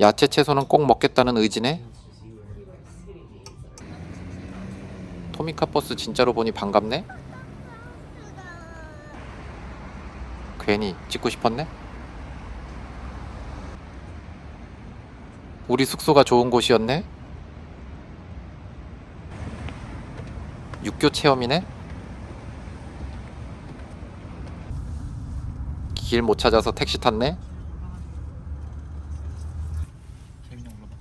야채 채소는 꼭 먹겠다는 의지네. 토미카 버스 진짜로 보니 반갑네. 괜히 찍고 싶었네. 우리 숙소가 좋은 곳이었네. 육교 체험이네. 길 못 찾아서 택시 탔네. 재밌는 걸로 봐.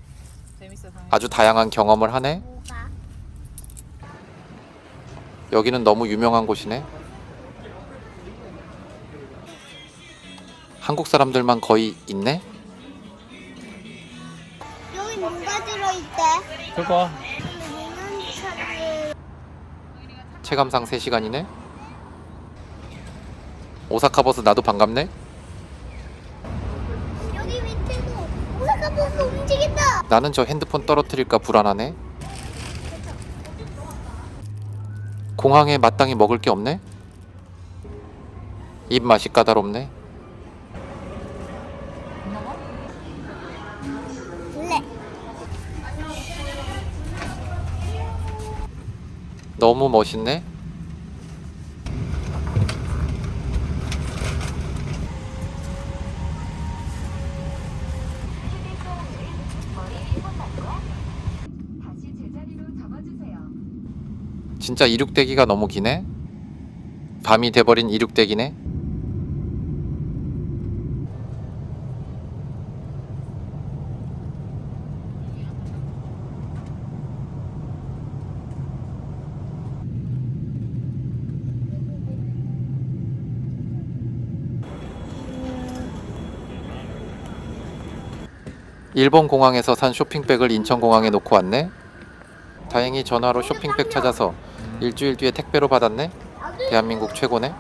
재밌어서. 아주 다양한 경험을 하네. 뭐가? 여기는 너무 유명한 곳이네. 한국 사람들만 거의 있네. 여기 뭔가 들어있대. 그거 차를 체감상 3시간이네. 오사카 버스 나도 반갑네. 여기 밑에도 오사카 버스 움직인다. 나는 저 핸드폰 떨어뜨릴까 불안하네. 공항에 마땅히 먹을 게 없네. 입맛이 까다롭네. 블랙. 너무 멋있네. 다시 제자리로 접어주세요. 진짜 이륙대기가 너무 기네. 밤이 돼버린 이륙대기네. 일본 공항에서 산 쇼핑백을 인천공항에 놓고 왔네. 다행히 전화로 쇼핑백 찾아서 일주일 뒤에 택배로 받았네. 대한민국 최고네.